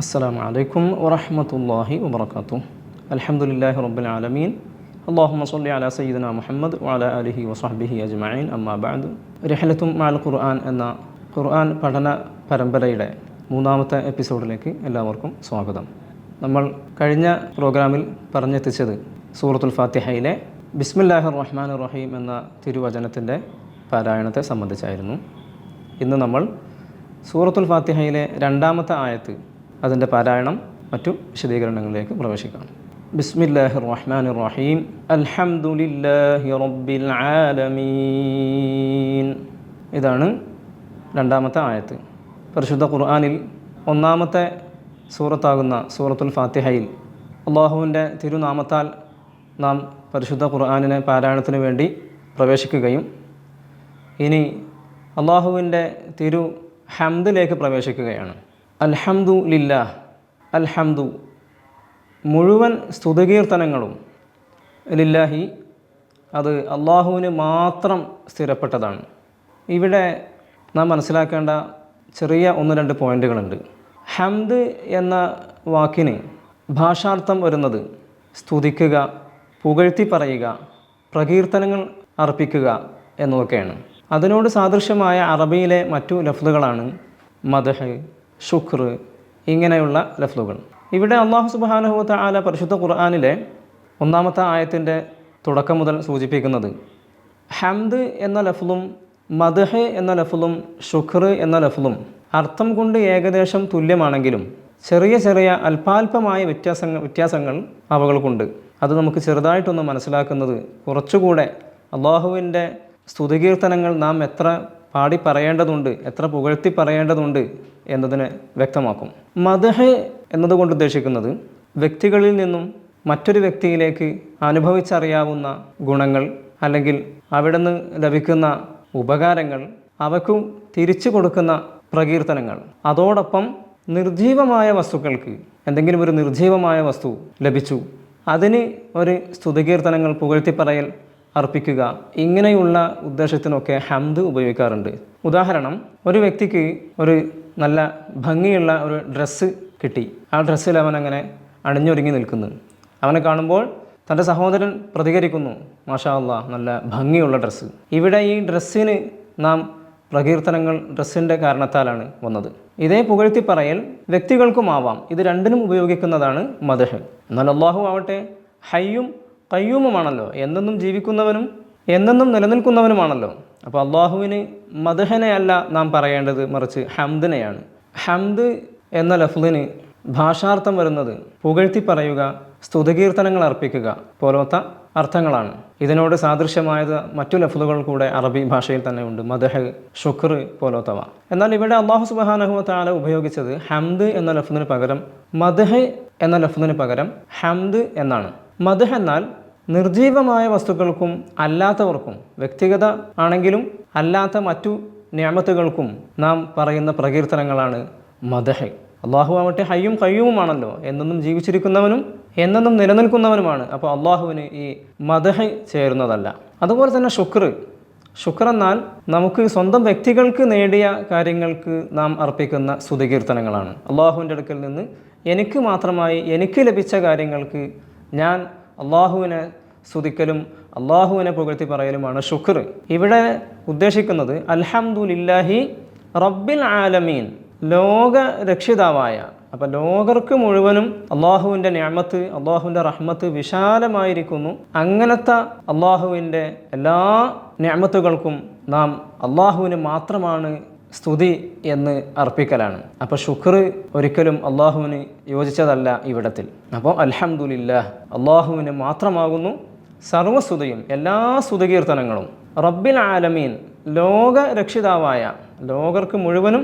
അസ്സാം വലൈക്കും വറഹമത്തല്ലാഹി വാബർക്കാത്തു അലഹമുല്ലാഹി റബ്ബുൽ ആലമീൻ. അള്ളാഹുമ സല്ലി അല സയ്യിദന മുഹമ്മദ് വാല അലഹി വസാബിഹി അജ്മൈൻ അമ്മാബാദ് രഹലത്തും മാൽ ഖുർആൻ എന്ന ഖുർആൻ പഠന പരമ്പരയുടെ മൂന്നാമത്തെ എപ്പിസോഡിലേക്ക് എല്ലാവർക്കും സ്വാഗതം. നമ്മൾ കഴിഞ്ഞ പ്രോഗ്രാമിൽ പറഞ്ഞെത്തിച്ചത് സൂറത്തുൽ ഫാത്തിഹയിലെ ബിസ്മില്ലാഹിർ റഹ്മാൻ റഹീം എന്ന തിരുവചനത്തിന്റെ പാരായണത്തെ സംബന്ധിച്ചായിരുന്നു. ഇന്ന് നമ്മൾ സൂറത്തുൽ ഫാത്തിഹയിലെ രണ്ടാമത്തെ ആയത്ത് അതിന്റെ പാരായണം മറ്റു വിശദീകരണങ്ങളിലേക്ക് പ്രവേശിക്കാം. ബിസ്മില്ലാഹിർ റഹ്മാൻ റഹീം അൽഹംദുലില്ലാഹി റബ്ബിൽ ആലമീൻ ഇതാണ് രണ്ടാമത്തെ ആയത്ത്. പരിശുദ്ധ ഖുർആനിൽ ഒന്നാമത്തെ സൂറത്താകുന്ന സൂറത്തുൽ ഫാത്തിഹയിൽ അള്ളാഹുവിന്റെ തിരുനാമത്താൽ നാം പരിശുദ്ധ ഖുർആനിനെ പാരായണത്തിന് വേണ്ടി പ്രവേശിക്കുകയും ഇനി അള്ളാഹുവിന്റെ തിരു ഹംദിലേക്ക് പ്രവേശിക്കുകയാണ്. അൽഹംദു ലില്ലാ അൽഹംദു. മുഴുവൻ സ്തുതികീർത്തനങ്ങളും ലില്ലാഹി അത് അള്ളാഹുവിന് മാത്രം സ്ഥിരപ്പെട്ടതാണ്. ഇവിടെ നാം മനസ്സിലാക്കേണ്ട ചെറിയ ഒന്ന് രണ്ട് പോയിന്റുകളുണ്ട്. ഹംദ് എന്ന വാക്കിന് ഭാഷാർത്ഥം വരുന്നത് സ്തുതിക്കുക പുകഴ്ത്തി പറയുക പ്രകീർത്തനങ്ങൾ അർപ്പിക്കുക എന്നൊക്കെയാണ്. അതിനോട് സാദൃശ്യമായ അറബിയിലെ മറ്റു ലഫ്ലുകളാണ് മദഹ് ഷുഖർ ഇങ്ങനെയുള്ള ലഫ്ലുകൾ ഇവിടെ അള്ളാഹു സുബാനുഹുത്ത ആല പരിശുദ്ധ ഖുർആാനിലെ ഒന്നാമത്തെ ആയത്തിന്റെ തുടക്കം മുതൽ സൂചിപ്പിക്കുന്നത് ഹംദ് എന്ന ലഫ്ലും മദഹ് എന്ന ലഫ്ലും ഷുഖർ എന്ന ലഫ്ലും അർത്ഥം കൊണ്ട് ഏകദേശം തുല്യമാണെങ്കിലും ചെറിയ ചെറിയ അല്പാൽപമായ വ്യത്യാസങ്ങൾ വ്യത്യാസങ്ങൾ അവകൾക്കുണ്ട്. അത് നമുക്ക് ചെറുതായിട്ടൊന്ന് മനസ്സിലാക്കുന്നത് കുറച്ചുകൂടെ അള്ളാഹുവിന്റെ സ്തുതികീർത്തനങ്ങൾ നാം എത്ര പാടി പറയേണ്ടതുണ്ട് എത്ര പുകഴ്ത്തി പറയേണ്ടതുണ്ട് എന്നതിനെ വ്യക്തമാക്കും. മദഹ് എന്നതുകൊണ്ട് ഉദ്ദേശിക്കുന്നത് വ്യക്തികളിൽ നിന്നും മറ്റൊരു വ്യക്തിയിലേക്ക് അനുഭവിച്ചറിയാവുന്ന ഗുണങ്ങൾ അല്ലെങ്കിൽ അവിടെ നിന്ന് ലഭിക്കുന്ന ഉപകാരങ്ങൾ അവക്കും തിരിച്ചു കൊടുക്കുന്ന പ്രകീർത്തനങ്ങൾ. അതോടൊപ്പം നിർജീവമായ വസ്തുക്കൾക്ക് എന്തെങ്കിലും ഒരു നിർജീവമായ വസ്തു ലഭിച്ചു. അതിന് ഒരു സ്തുതികീർത്തനങ്ങൾ പുകഴ്ത്തി പറയൽ അർപ്പിക്കുക. ഇങ്ങനെയുള്ള ഉദ്ദേശത്തിനൊക്കെ ഹംദ് ഉപയോഗിക്കാറുണ്ട്. ഉദാഹരണം ഒരു വ്യക്തിക്ക് ഒരു നല്ല ഭംഗിയുള്ള ഒരു ഡ്രസ്സ് കിട്ടി. ആ ഡ്രസ്സിൽ അവൻ അങ്ങനെ അണിഞ്ഞൊരുങ്ങി നിൽക്കുന്നു. അവനെ കാണുമ്പോൾ തന്റെ സഹോദരൻ പ്രതികരിക്കുന്നു മാഷാ നല്ല ഭംഗിയുള്ള ഡ്രസ്സ്. ഇവിടെ ഈ ഡ്രസ്സിന് നാം പ്രകീർത്തനങ്ങൾ ഡ്രസ്സിന്റെ കാരണത്താലാണ് വന്നത്. ഇതേ പുകഴ്ത്തി പറയൽ വ്യക്തികൾക്കുമാവാം ഇത് രണ്ടിനും ഉപയോഗിക്കുന്നതാണ് മദഹ്. എന്നാൽ അള്ളാഹു ആവട്ടെ ഹയ്യും കയ്യൂമുമാണല്ലോ. എന്നെന്നും ജീവിക്കുന്നവനും എന്നെന്നും നിലനിൽക്കുന്നവനുമാണല്ലോ. അപ്പോൾ അള്ളാഹുവിന് മദഹനെയല്ല നാം പറയേണ്ടത് മറിച്ച് ഹംദിനെയാണ്. ഹംദ് എന്ന ലഫ്ലിന് ഭാഷാർത്ഥം വരുന്നത് പുകഴ്ത്തി പറയുക സ്തുതകീർത്തനങ്ങൾ അർപ്പിക്കുക പോലത്തെ അർത്ഥങ്ങളാണ്. ഇതിനോട് സാദൃശ്യമായത് മറ്റു ലഫ്ലുകൾ കൂടെ അറബി ഭാഷയിൽ തന്നെ ഉണ്ട്. മദഹ് ഷുഖർ പോലത്തവ. എന്നാൽ ഇവിടെ അള്ളാഹു സുബാനഹു താല ഉപയോഗിച്ചത് ഹംദ് എന്ന ലഫ്ലിന് പകരം മദഹ് എന്ന ലഫ്ലിന് പകരം ഹംദ് എന്നാണ്. മദഹ് എന്നാൽ നിർജീവമായ വസ്തുക്കൾക്കും അല്ലാത്തവർക്കും വ്യക്തിഗത ആണെങ്കിലും അല്ലാത്ത മറ്റു ഞാമത്തുകൾക്കും നാം പറയുന്ന പ്രകീർത്തനങ്ങളാണ് മദഹ്. അള്ളാഹു ആവട്ടെ ഹയ്യും കയ്യുമാണല്ലോ എന്നെന്നും ജീവിച്ചിരിക്കുന്നവനും എന്നെന്നും നിലനിൽക്കുന്നവനുമാണ്. അപ്പോൾ അള്ളാഹുവിന് ഈ മദഹ് ചേരുന്നതല്ല. അതുപോലെ തന്നെ ശുക്ർ. ശുക്ർ എന്നാൽ നമുക്ക് സ്വന്തം വ്യക്തികൾക്ക് നേടിയ കാര്യങ്ങൾക്ക് നാം അർപ്പിക്കുന്ന സ്തുതികീർത്തനങ്ങളാണ്. അള്ളാഹുവിന്റെ അടുക്കൽ നിന്ന് എനിക്ക് മാത്രമായി എനിക്ക് ലഭിച്ച കാര്യങ്ങൾക്ക് ഞാൻ അള്ളാഹുവിനെ സ്തുതിക്കലും അള്ളാഹുവിനെ പുകഴ്ത്തി പറയലുമാണ് ശുക്ർ. ഇവിടെ ഉദ്ദേശിക്കുന്നത് അൽഹംദുലില്ലാഹി റബ്ബിൽ ആലമീൻ ലോക രക്ഷിതാവായ അപ്പം ലോകർക്ക് മുഴുവനും അള്ളാഹുവിന്റെ ഞാമത്ത് അള്ളാഹുവിന്റെ റഹ്മത്ത് വിശാലമായിരിക്കുന്നു. അങ്ങനത്തെ അള്ളാഹുവിന്റെ എല്ലാ ഞാമത്തുകൾക്കും നാം അള്ളാഹുവിന് മാത്രമാണ് സ്തുതി എന്ന് അർപ്പിക്കലാണ്. അപ്പോൾ ശുക്ർ ഒരിക്കലും അള്ളാഹുവിന് യോജിച്ചതല്ല ഇവിടത്തിൽ. അപ്പോൾ അൽഹംദുലില്ല അള്ളാഹുവിന് മാത്രമാകുന്നു. സർവസ്തുതിയും എല്ലാ സ്തുതകീർത്തനങ്ങളും റബ്ബിൽ ആലമീൻ ലോക രക്ഷിതാവായ ലോകർക്ക് മുഴുവനും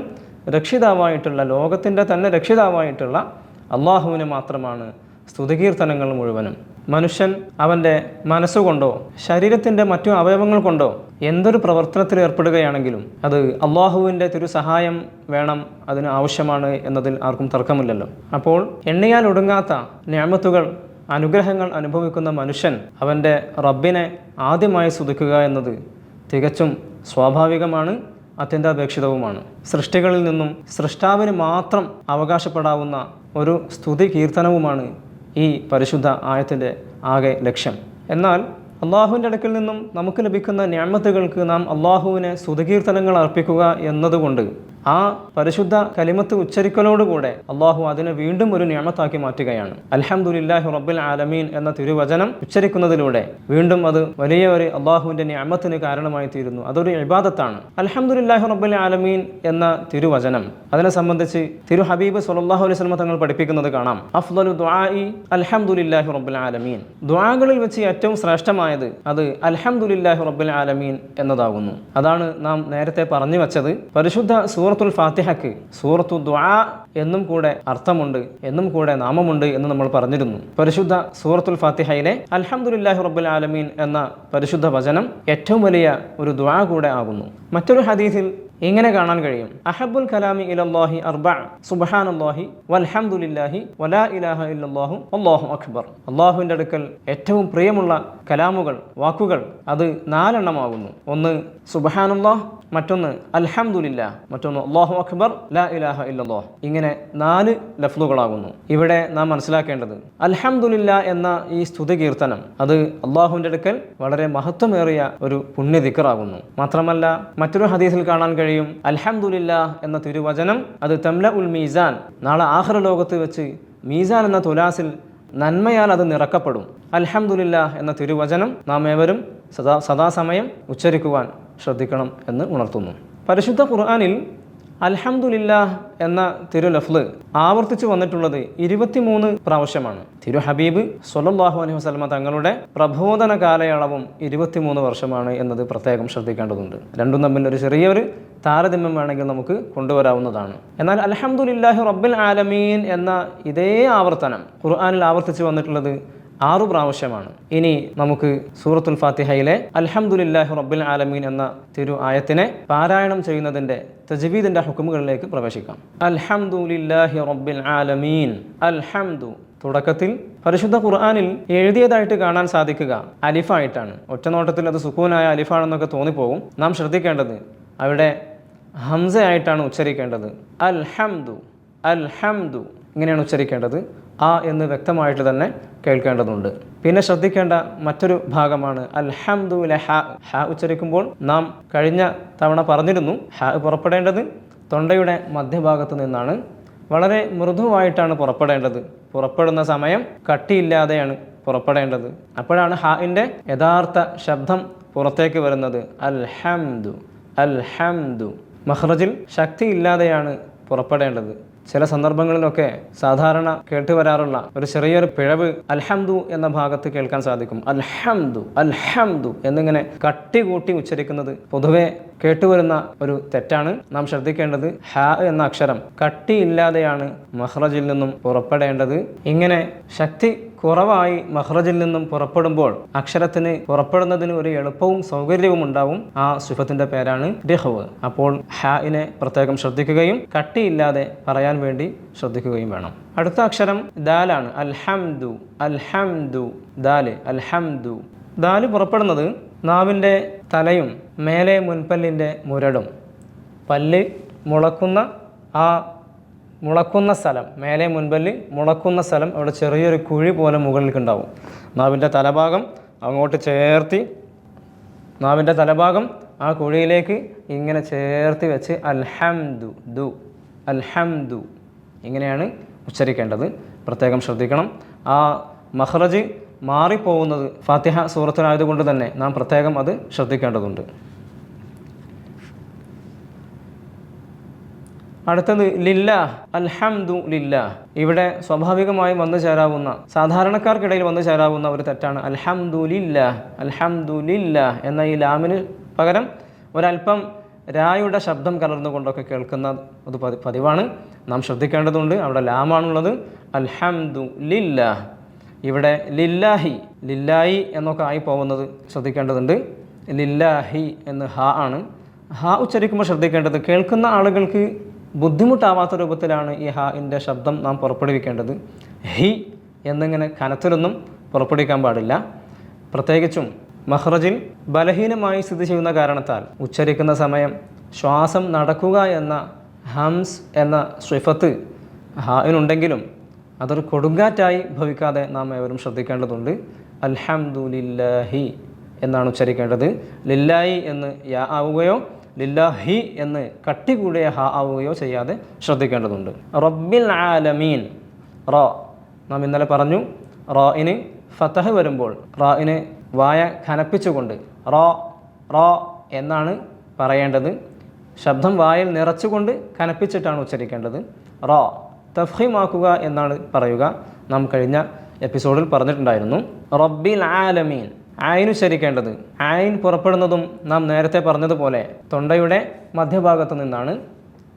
രക്ഷിതാവായിട്ടുള്ള ലോകത്തിന്റെ തന്നെ രക്ഷിതാവായിട്ടുള്ള അള്ളാഹുവിന് മാത്രമാണ് സ്തുതികീർത്തനങ്ങൾ മുഴുവനും. മനുഷ്യൻ അവന്റെ മനസ്സുകൊണ്ടോ ശരീരത്തിന്റെ മറ്റു അവയവങ്ങൾ കൊണ്ടോ എന്തൊരു പ്രവർത്തനത്തിൽ ഏർപ്പെടുകയാണെങ്കിലും അത് അള്ളാഹുവിന്റെ തിരു സഹായം വേണം അതിന് ആവശ്യമാണ് എന്നതിൽ ആർക്കും തർക്കമില്ലല്ലോ. അപ്പോൾ എണ്ണിയാൽ ഒടുങ്ങാത്ത ഞാമത്തുകൾ അനുഗ്രഹങ്ങൾ അനുഭവിക്കുന്ന മനുഷ്യൻ അവന്റെ റബ്ബിനെ ആദ്യമായി സ്തുതിക്കുക എന്നത് തികച്ചും സ്വാഭാവികമാണ് അത്യന്താപേക്ഷിതവുമാണ്. സൃഷ്ടികളിൽ നിന്നും സൃഷ്ടാവിന് മാത്രം അവകാശപ്പെടാവുന്ന ഒരു സ്തുതി കീർത്തനവുമാണ് ഈ പരിശുദ്ധ ആയത്തിന്റെ ആകെ ലക്ഷ്യം. എന്നാൽ അള്ളാഹുവിന്റെ അടുക്കിൽ നിന്നും നമുക്ക് ലഭിക്കുന്ന ഞാമത്തുകൾക്ക് നാം അള്ളാഹുവിനെ സ്തുതികീർത്തനങ്ങൾ അർപ്പിക്കുക എന്നതുകൊണ്ട് ആ പരിശുദ്ധ കലിമത്ത് ഉച്ചരിക്കലോടുകൂടെ അള്ളാഹു അതിനെ വീണ്ടും ഒരു നിയമത്താക്കി മാറ്റുകയാണ്. അൽഹംദുലില്ലാഹി റബ്ബിൽ ആലമീൻ എന്ന തിരുവചനം ഉച്ചരിക്കുന്നതിലൂടെ വീണ്ടും അത് വലിയ ഒരു അള്ളാഹുവിന്റെ നിയമത്തിന് കാരണമായി തീരുന്നു. അതൊരു ഇബാദത്താണ്. അൽഹംദുലില്ലാഹി റബ്ബിൽ ആലമീൻ എന്ന തിരുവചനം. അതിനെ സംബന്ധിച്ച് തിരു ഹബീബ് സല്ലല്ലാഹു അലൈഹി സ്വലമ തങ്ങൾ പഠിപ്പിക്കുന്നത് കാണാം. അഫ്ലു അൽഹംദുലില്ലാഹി റബ്ബിൽ ആലമീൻ. ദുആകളിൽ വെച്ച് ഏറ്റവും ശ്രേഷ്ഠമായത് അത് അൽഹംദുലില്ലാഹി റബ്ബിൽ ആലമീൻ എന്നതാകുന്നു. അതാണ് നാം നേരത്തെ പറഞ്ഞു വച്ചത്. പരിശുദ്ധ സൂറത്തുൽ ഫാത്തിഹക്ക് സൂറത്തു ദുആ എന്നും കൂടെ അർത്ഥമുണ്ട് എന്നും കൂടെ നാമമുണ്ട് എന്ന് നമ്മൾ പറഞ്ഞിരുന്നു. പരിശുദ്ധ സൂറത്തുൽ ഫാത്തിഹയിലെ അൽഹംദുലില്ലാഹി റബ്ബിൽ ആലമീൻ എന്ന പരിശുദ്ധ വചനം ഏറ്റവും വലിയ ഒരു ദ്വാ കൂടെ ആകുന്നു. മറ്റൊരു ഹദീസിൽ ഇങ്ങനെ കാണാൻ കഴിയും? അഹബുൽ കലാമി ഇലല്ലാഹി അർബ സുബ്ഹാനല്ലാഹി വൽഹംദുലില്ലാഹി വലാ ഇലാഹ ഇല്ലാഹു അള്ളാഹു അക്ബർ. അള്ളാഹുവിന്റെ അടുക്കൽ ഏറ്റവും പ്രിയമുള്ള കലാമുകൾ വാക്കുകൾ അത് നാലെണ്ണമാകുന്നു. ഒന്ന് സുബ്ഹാനല്ലാഹ് മറ്റൊന്ന് അൽഹമുല്ല മറ്റൊന്ന് അള്ളാഹു അക്ബർ ലാ ഇലാഹ ഇല്ലല്ലാഹ്. ഇങ്ങനെ നാല് ലഫ്ലുകളാകുന്നു ഇവിടെ നാം മനസ്സിലാക്കേണ്ടത് അൽഹമുല്ല എന്ന ഈ സ്തുതി കീർത്തനം അത് അള്ളാഹുവിന്റെ അടുക്കൽ വളരെ മഹത്വമേറിയ ഒരു പുണ്യദിക്കറാകുന്നു. മാത്രമല്ല മറ്റൊരു ഹദീസിൽ കാണാൻ കഴിയും അൽഹംദുലില്ല എന്ന തിരുവചനം അത് തംല ഉൽ മീസാൻ നാളെ ആഹ്റ ലോകത്ത് വെച്ച് മീസാൻ എന്ന തുലാസിൽ നന്മയാൽ അത് നിറക്കപ്പെടും. അൽഹംദുലില്ല എന്ന തിരുവചനം നാം ഏവരും സദാ സദാസമയം ഉച്ചരിക്കുവാൻ ശ്രദ്ധിക്കണം എന്ന് ഉണർത്തുന്നു. പരിശുദ്ധ ഖുർആനിൽ അൽഹംദുലില്ല എന്ന തിരു ലഫ്ല് ആവർത്തിച്ചു വന്നിട്ടുള്ളത് ഇരുപത്തിമൂന്ന് പ്രാവശ്യമാണ്. തിരു ഹബീബ് സൊല്ലാഹു അലൈഹി വസ്ലമ തങ്ങളുടെ പ്രബോധന കാലയളവും ഇരുപത്തിമൂന്ന് വർഷമാണ് എന്നത് പ്രത്യേകം ശ്രദ്ധിക്കേണ്ടതുണ്ട്. രണ്ടും തമ്മിൽ ഒരു ചെറിയൊരു താരതമ്യം വേണമെങ്കിൽ നമുക്ക് കൊണ്ടുവരാവുന്നതാണ്. എന്നാൽ അൽഹംദുലില്ലാഹി റബ്ബിൽ ആലമീൻ എന്ന ഇതേ ആവർത്തനം ഖുർആാനിൽ ആവർത്തിച്ചു വന്നിട്ടുള്ളത് ആറു പ്രാവശ്യമാണ്. ഇനി നമുക്ക് സൂറത്തുൽ ഫാത്തിഹയിലെ അൽഹംദുലില്ലാഹി റബ്ബിൽ ആലമീൻ എന്ന തിരു ആയത്തിനെ പാരായണം ചെയ്യുന്നതിന്റെ തജ്വീദിന്റെ ഹുക്കുമുകളിലേക്ക് പ്രവേശിക്കാം. അൽഹംദുലില്ലാഹി റബ്ബിൽ ആലമീൻ. അൽഹംദു. തുടക്കത്തിൽ പരിശുദ്ധ ഖുർആാനിൽ എഴുതിയതായിട്ട് കാണാൻ സാധിക്കുക അലിഫായിട്ടാണ്. ഒറ്റനോട്ടത്തിൽ അത് സുക്കൂനായ അലിഫാണെന്നൊക്കെ തോന്നിപ്പോകും. നാം ശ്രദ്ധിക്കേണ്ടത് അവിടെ ഹംസയായിട്ടാണ് ഉച്ചരിക്കേണ്ടത്. അൽഹംദു. അൽഹംദു. ഇങ്ങനെയാണ് ഉച്ചരിക്കേണ്ടത്. ആ എന്ന് വ്യക്തമായിട്ട് തന്നെ കേൾക്കേണ്ടതുണ്ട്. പിന്നെ ശ്രദ്ധിക്കേണ്ട മറ്റൊരു ഭാഗമാണ് അൽഹംദു ഹ ഉച്ചരിക്കുമ്പോൾ നാം കഴിഞ്ഞ തവണ പറഞ്ഞിരുന്നു ഹ പുറപ്പെടേണ്ടത് തൊണ്ടയുടെ മധ്യഭാഗത്ത് നിന്നാണ്. വളരെ മൃദുവായിട്ടാണ് പുറപ്പെടേണ്ടത്. പുറപ്പെടുന്ന സമയം കട്ടിയില്ലാതെയാണ് പുറപ്പെടേണ്ടത്. അപ്പോഴാണ് ഹാഇന്റെ യഥാർത്ഥ ശബ്ദം പുറത്തേക്ക് വരുന്നത്. അൽഹംദു അൽഹംദു. മഹ്റജിൽ ശക്തിയില്ലാതെയാണ് പുറപ്പെടേണ്ടത്. ചില സന്ദർഭങ്ങളിലൊക്കെ സാധാരണ കേട്ടുവരാറുള്ള ഒരു ചെറിയൊരു പിഴവ് അൽഹംദു എന്ന ഭാഗത്ത് കേൾക്കാൻ സാധിക്കും. അൽഹംദു അൽഹംദു എന്നിങ്ങനെ കട്ടി കൂട്ടി ഉച്ചരിക്കുന്നത് പൊതുവെ കേട്ടുവരുന്ന ഒരു തെറ്റാണ്. നാം ശ്രദ്ധിക്കേണ്ടത് ഹ എന്ന അക്ഷരം കട്ടിയില്ലാതെയാണ് മഹ്റജിൽ നിന്നും പുറപ്പെടേണ്ടത്. ഇങ്ങനെ ശക്തി കുറവായി മഹ്റജിൽ നിന്നും പുറപ്പെടുമ്പോൾ അക്ഷരത്തിന് പുറപ്പെടുന്നതിന് ഒരു എളുപ്പവും സൗകര്യവും ഉണ്ടാവും. ആ സുഖത്തിന്റെ പേരാണ് രഹവ് അപ്പോൾ ഹാഇനെ പ്രത്യേകം ശ്രദ്ധിക്കുകയും കട്ടിയില്ലാതെ പറയാൻ വേണ്ടി ശ്രദ്ധിക്കുകയും വേണം. അടുത്ത അക്ഷരം ദാലാണ്. അൽഹംദു അൽഹംദു ദാൽ അൽഹംദു. ദാൽ പുറപ്പെടുന്നത് നാവിന്റെ തലയും മേലെ മുൻപല്ലിന്റെ മുരടും. പല്ല് മുളക്കുന്ന ആ മുളക്കുന്ന സ്ഥലം മേലെ മുൻപല്ല് മുളക്കുന്ന സ്ഥലം അവിടെ ചെറിയൊരു കുഴി പോലെ മുകളിലേക്ക് ഉണ്ടാവും നാവിന്റെ തലഭാഗം അങ്ങോട്ട് ചേർത്തി നാവിന്റെ തലഭാഗം ആ കുഴിയിലേക്ക് ഇങ്ങനെ ചേർത്തി വെച്ച് അൽഹംദു ദു അൽഹംദു ഇങ്ങനെയാണ് ഉച്ചരിക്കേണ്ടത്. പ്രത്യേകം ശ്രദ്ധിക്കണം. ആ മഹ്റജ് മാറിപ്പോകുന്നത് ഫാത്തിഹ സൂറത്തിലായതുകൊണ്ട് തന്നെ നാം പ്രത്യേകം അത് ശ്രദ്ധിക്കേണ്ടതുണ്ട്. അടുത്തത് ലില്ല അൽഹംദു ലില്ല ഇവിടെ സ്വാഭാവികമായി വന്നു ചേരാവുന്ന സാധാരണക്കാർക്കിടയിൽ വന്നു ചേരാവുന്ന ഒരു തെറ്റാണ് അൽഹംദു ലില്ല അൽഹംദു ലില്ല എന്ന ഈ ലാമിന് പകരം ഒരല്പം രായുടെ ശബ്ദം കലർന്നുകൊണ്ടൊക്കെ കേൾക്കുന്ന ഒരു പതിവാണ്. നാം ശ്രദ്ധിക്കേണ്ടതുണ്ട്. അവിടെ ലാമാണുള്ളത് അൽഹംദു ലില്ല ഇവിടെ ലില്ലാഹി ലില്ലായി എന്നൊക്കെ ആയി പോകുന്നത് ശ്രദ്ധിക്കേണ്ടതുണ്ട്. ലില്ലാഹി എന്ന് ഹ ആണ്. ഹ ഉച്ചരിക്കുമ്പോൾ ശ്രദ്ധിക്കേണ്ടത് കേൾക്കുന്ന ആളുകൾക്ക് ബുദ്ധിമുട്ടാവാത്ത രൂപത്തിലാണ് ഈ ഹാഇന്റെ ശബ്ദം നാം പുറപ്പെടുവിക്കേണ്ടത്. ഹി എന്നിങ്ങനെ കനത്തിലൊന്നും പുറപ്പെടുവിക്കാൻ പാടില്ല. പ്രത്യേകിച്ചും മഹ്റജിൽ ബലഹീനമായി സ്ഥിതി ചെയ്യുന്ന കാരണത്താൽ ഉച്ചരിക്കുന്ന സമയം ശ്വാസം നടക്കുക എന്ന ഹംസ് എന്ന സ്വിഫത്ത് ഹാവിനുണ്ടെങ്കിലും അതൊരു കൊടുങ്കാറ്റായി ഭവിക്കാതെ നാം ഏവരും ശ്രദ്ധിക്കേണ്ടതുണ്ട്. അൽഹംദുലില്ലാഹി എന്നാണ് ഉച്ചരിക്കേണ്ടത്. ലില്ലായി എന്ന് യാ ആവുകയോ ലില്ലാഹി എന്ന് കട്ടി കൂടിയ ഹ ആവുകയോ ചെയ്യാതെ ശ്രദ്ധിക്കേണ്ടതുണ്ട്. റബ്ബിൽ ആലമീൻ. റ നാം ഇന്നലെ പറഞ്ഞു റായിന് ഫതഹ് വരുമ്പോൾ റായിന് വായ ഖനപ്പിച്ചുകൊണ്ട് റോ റോ എന്നാണ് പറയേണ്ടത്. ശബ്ദം വായിൽ നിറച്ചുകൊണ്ട് കനപ്പിച്ചിട്ടാണ് ഉച്ചരിക്കേണ്ടത്. റ തഫീമാക്കുക എന്നാണ് പറയുക. നാം കഴിഞ്ഞ എപ്പിസോഡിൽ പറഞ്ഞിട്ടുണ്ടായിരുന്നു. റബ്ബിൽ ആലമീൻ. ആയിനു ശരിക്കേണ്ടത്. ആയിൻ പുറപ്പെടുന്നതും നാം നേരത്തെ പറഞ്ഞതുപോലെ തൊണ്ടയുടെ മധ്യഭാഗത്തു നിന്നാണ്.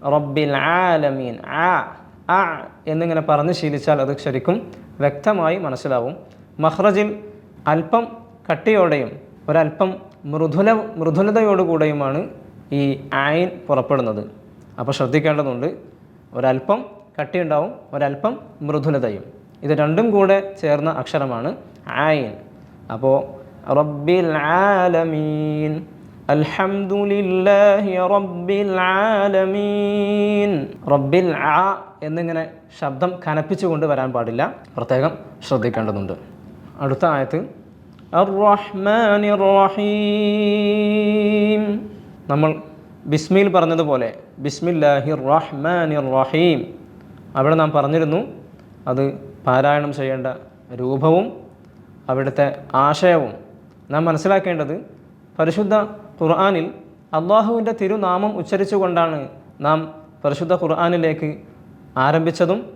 റബ്ബിൽ ആലമീൻ. ആ ആ എന്നിങ്ങനെ പറഞ്ഞ് ശീലിച്ചാൽ അത് ശരിക്കും വ്യക്തമായി മനസ്സിലാവും. മഹ്റജിൽ അല്പം കട്ടിയോടെയും ഒരല്പം മൃദുല മൃദുലതയോടുകൂടെയുമാണ് ഈ ആയിൻ പുറപ്പെടുന്നത്. അപ്പോൾ ശ്രദ്ധിക്കേണ്ടതുണ്ട്. ഒരല്പം കട്ടിയുണ്ടാവും ഒരല്പം മൃദുലതയും. ഇത് രണ്ടും കൂടെ ചേർന്ന അക്ഷരമാണ് ആയിൻ. അപ്പോൾ റബ്ബിൽ ആലമീൻ അൽഹംദുലില്ലാഹി റബ്ബിൽ ആലമീൻ. റബ്ബിൽ ആ എന്നിങ്ങനെ ശബ്ദം കനപ്പിച്ചുകൊണ്ട് വരാൻ പാടില്ല. പ്രത്യേകം ശ്രദ്ധിക്കേണ്ടതുണ്ട്. അടുത്ത ആയത്ത് റഹീം നമ്മൾ ബിസ്മിൽ പറഞ്ഞതുപോലെ ബിസ്മില്ലാഹി റഹ്മാൻ റഹീം അവിടെ നാം പറഞ്ഞിരുന്നു അത് പാരായണം ചെയ്യേണ്ട രൂപവും അവിടുത്തെ ആശയവും. നാം മനസ്സിലാക്കേണ്ടത് പരിശുദ്ധ ഖുർആാനിൽ അള്ളാഹുവിന്റെ തിരുനാമം ഉച്ചരിച്ചുകൊണ്ടാണ് നാം പരിശുദ്ധ ഖുർആാനിലേക്ക് ആരംഭിച്ചതും.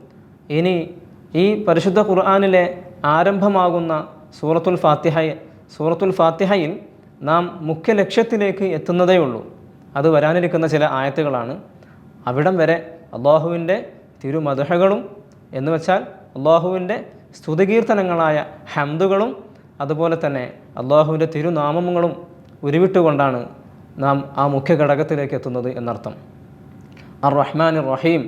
ഇനി ഈ പരിശുദ്ധ ഖുർആാനിലെ ആരംഭമാകുന്ന സൂറത്തുൽ ഫാത്തിഹ സൂറത്തുൽ ഫാത്തിഹയിൽ നാം മുഖ്യ ലക്ഷ്യത്തിലേക്ക് എത്തുന്നതേ ഉള്ളൂ അത് വരാനിരിക്കുന്ന ചില ആയത്തുകളാണ്. അവിടം വരെ അള്ളാഹുവിന്റെ തിരുമധുഹകളും എന്ന് വെച്ചാൽ അള്ളാഹുവിന്റെ സ്തുതികീർത്തനങ്ങളായ ഹംദുകളും അതുപോലെ തന്നെ അള്ളാഹുവിന്റെ തിരുനാമങ്ങളും ഉരുവിട്ടുകൊണ്ടാണ് നാം ആ മുഖ്യ ഘടകത്തിലേക്ക് എത്തുന്നത് എന്നർത്ഥം. അർ റഹ്മാൻ റഹീം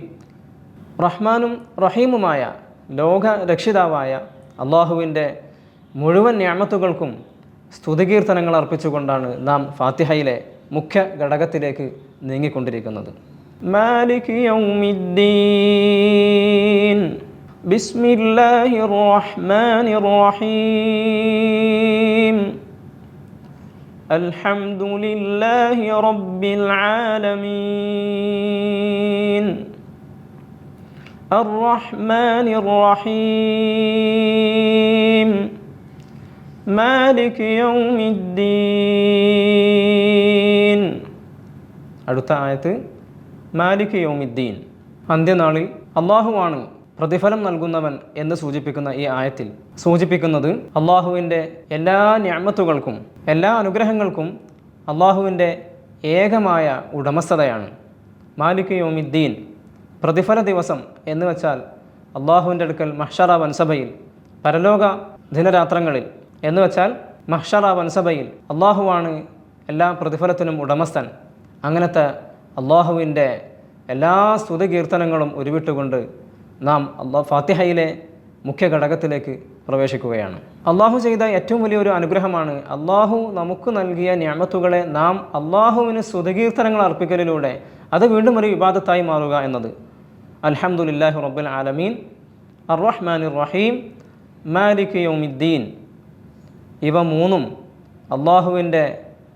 റഹ്മാനും റഹീമുമായ ലോക രക്ഷിതാവായ അള്ളാഹുവിന്റെ മുഴുവൻ ഞാമത്തുകൾക്കും സ്തുതികീർത്തനങ്ങൾ അർപ്പിച്ചുകൊണ്ടാണ് നാം ഫാത്തിഹയിലെ മുഖ്യ ഘടകത്തിലേക്ക് നീങ്ങിക്കൊണ്ടിരിക്കുന്നത്. മാലിക് യൗമിദ്ദീൻ ബിസ്മില്ലാഹിർ റഹ്മാനിർ റഹീം الحمد لله رب العالمين الرحمن الرحيم مالك يوم الدين അടുത്ത ആയത്ത് മാലിക് യോമിദ്ദീൻ. അന്ത്യനാളിൽ അള്ളാഹുവാണ് പ്രതിഫലം നൽകുന്നവൻ എന്ന് സൂചിപ്പിക്കുന്ന ഈ ആയത്തിൽ സൂചിപ്പിക്കുന്നത് അള്ളാഹുവിന്റെ എല്ലാ ഞാമത്തുകൾക്കും എല്ലാ അനുഗ്രഹങ്ങൾക്കും അള്ളാഹുവിന്റെ ഏകമായ ഉടമസ്ഥതയാണ്. മാലിക് യോമിദ്ദീൻ പ്രതിഫല ദിവസം എന്ന് വെച്ചാൽ അള്ളാഹുവിന്റെ അടുക്കൽ മഹ്ഷറ വൻസഭയിൽ പരലോക ദിനരാത്രങ്ങളിൽ എന്ന് വെച്ചാൽ മഹ്ഷറ വൻസഭയിൽ അള്ളാഹുവാണ് എല്ലാ പ്രതിഫലത്തിനും ഉടമസ്ഥൻ. അങ്ങനത്തെ അള്ളാഹുവിന്റെ എല്ലാ സ്തുതി കീർത്തനങ്ങളും ഉരുവിട്ടുകൊണ്ട് നാം അള്ളാ ഫാത്തിഹയിലെ മുഖ്യ ഘടകത്തിലേക്ക് പ്രവേശിക്കുകയാണ്. അള്ളാഹു ചെയ്ത ഏറ്റവും വലിയൊരു അനുഗ്രഹമാണ് അള്ളാഹു നമുക്ക് നൽകിയ ഞാമത്തുകളെ നാം അള്ളാഹുവിന് സ്തുതികീർത്തനങ്ങൾ അർപ്പിക്കലിലൂടെ അത് വീണ്ടും ഒരു വിവാദത്തായി മാറുക എന്നത്. അൽഹംദുലില്ലാഹി റബ്ബുൽ ആലമീൻ. അർ റഹ്മാൻ റഹീം മാലിക് യൗമിദ്ദീൻ. ഇവ മൂന്നും അള്ളാഹുവിന്റെ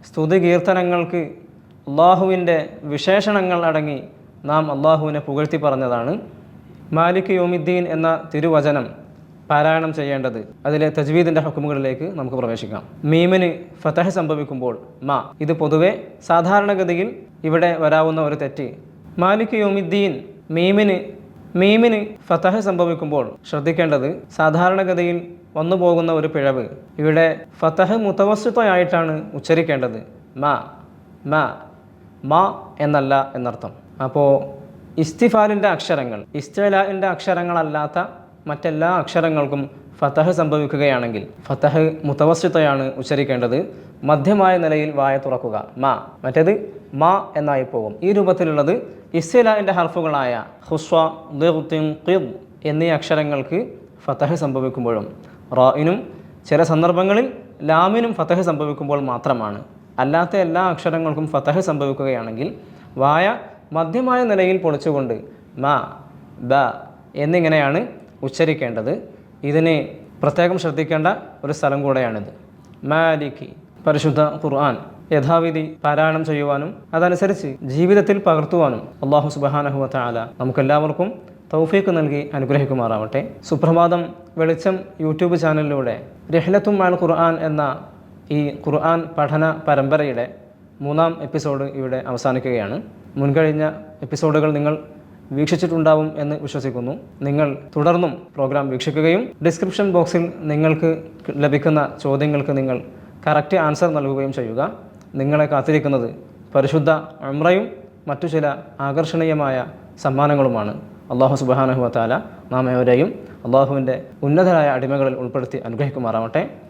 സ്തുതി കീർത്തനങ്ങൾക്ക് അള്ളാഹുവിന്റെ വിശേഷണങ്ങൾ അടങ്ങി നാം അള്ളാഹുവിനെ പുകഴ്ത്തി പറഞ്ഞതാണ്. മാലിക് യോമിദ്ദീൻ എന്ന തിരുവചനം പാരായണം ചെയ്യേണ്ടത്. അതിലെ തജ്വീദിന്റെ ഹുക്കുമുകളിലേക്ക് നമുക്ക് പ്രവേശിക്കാം. മീമിന് ഫതഹ് സംഭവിക്കുമ്പോൾ മാ ഇത് പൊതുവെ സാധാരണഗതിയിൽ ഇവിടെ വരാവുന്ന ഒരു തെറ്റ്. മാലിക് യോമിദ്ദീൻ മീമിന് മീമിന് ഫതഹ് സംഭവിക്കുമ്പോൾ ശ്രദ്ധിക്കേണ്ടത് സാധാരണഗതിയിൽ വന്നു പോകുന്ന ഒരു പിഴവ്. ഇവിടെ ഫതഹ് മുത്തവസ്തുതയായിട്ടാണ് ഉച്ചരിക്കേണ്ടത്. മാ മാ. മാ എന്നല്ല എന്നർത്ഥം. അപ്പോൾ ഇസ്തിഫാലിന്റെ അക്ഷരങ്ങൾ ഇസ്തലാലിന്റെ അക്ഷരങ്ങളല്ലാത്ത മറ്റെല്ലാ അക്ഷരങ്ങൾക്കും ഫതഹ് സംഭവിക്കുകയാണെങ്കിൽ ഫതഹ് മുത്തവസ്യത്തെയാണ് ഉച്ചരിക്കേണ്ടത്. മധ്യമായ നിലയിൽ വായ തുറക്കുക മാ. മറ്റേത് മാ എന്നായി പോകും. ഈ രൂപത്തിലുള്ളത് ഇസ്തലാന്റെ ഹർഫുകളായ ഹുസ്വ ദുത്തിം ഖിദ് എന്നീ അക്ഷരങ്ങൾക്ക് ഫതഹ് സംഭവിക്കുമ്പോഴും റായിനും ചില സന്ദർഭങ്ങളിൽ ലാമിനും ഫതഹ് സംഭവിക്കുമ്പോൾ മാത്രമാണ്. അല്ലാത്ത എല്ലാ അക്ഷരങ്ങൾക്കും ഫതഹ് സംഭവിക്കുകയാണെങ്കിൽ വായ മധ്യമായ നിലയിൽ പൊളിച്ചുകൊണ്ട് മ ബ എന്നിങ്ങനെയാണ് ഉച്ചരിക്കേണ്ടത്. ഇതിന് പ്രത്യേകം ശ്രദ്ധിക്കേണ്ട ഒരു സ്ഥലം കൂടെയാണിത്. മാലിക്കി പരിശുദ്ധ ഖുർആൻ യഥാവിധി പാരായണം ചെയ്യുവാനും അതനുസരിച്ച് ജീവിതത്തിൽ പകർത്തുവാനും അള്ളാഹു സുബഹാനഹുവ നമുക്കെല്ലാവർക്കും തൗഫീക്ക് നൽകി അനുഗ്രഹിക്കുമാറാവട്ടെ. സുപ്രഭാതം വെളിച്ചം യൂട്യൂബ് ചാനലിലൂടെ രഹ്ലത്തും ഖുർആൻ എന്ന ഈ ഖുർആൻ പഠന പരമ്പരയുടെ മൂന്നാം എപ്പിസോഡ് ഇവിടെ അവസാനിക്കുകയാണ്. മുൻകഴിഞ്ഞ എപ്പിസോഡുകൾ നിങ്ങൾ വീക്ഷിച്ചിട്ടുണ്ടാവും എന്ന് വിശ്വസിക്കുന്നു. നിങ്ങൾ തുടർന്നും പ്രോഗ്രാം വീക്ഷിക്കുകയും ഡിസ്ക്രിപ്ഷൻ ബോക്സിൽ നിങ്ങൾക്ക് ലഭിക്കുന്ന ചോദ്യങ്ങൾക്ക് നിങ്ങൾ കറക്റ്റ് ആൻസർ നൽകുകയും ചെയ്യുക. നിങ്ങളെ കാത്തിരിക്കുന്നത് പരിശുദ്ധ അമ്രയും മറ്റു ചില ആകർഷണീയമായ സമ്മാനങ്ങളുമാണ്. അള്ളാഹു സുബാനഹുവ താല നാം ഏവരെയും അള്ളാഹുവിന്റെ ഉന്നതരായ അടിമകളിൽ ഉൾപ്പെടുത്തി അനുഗ്രഹിക്കുമാറാവട്ടെ.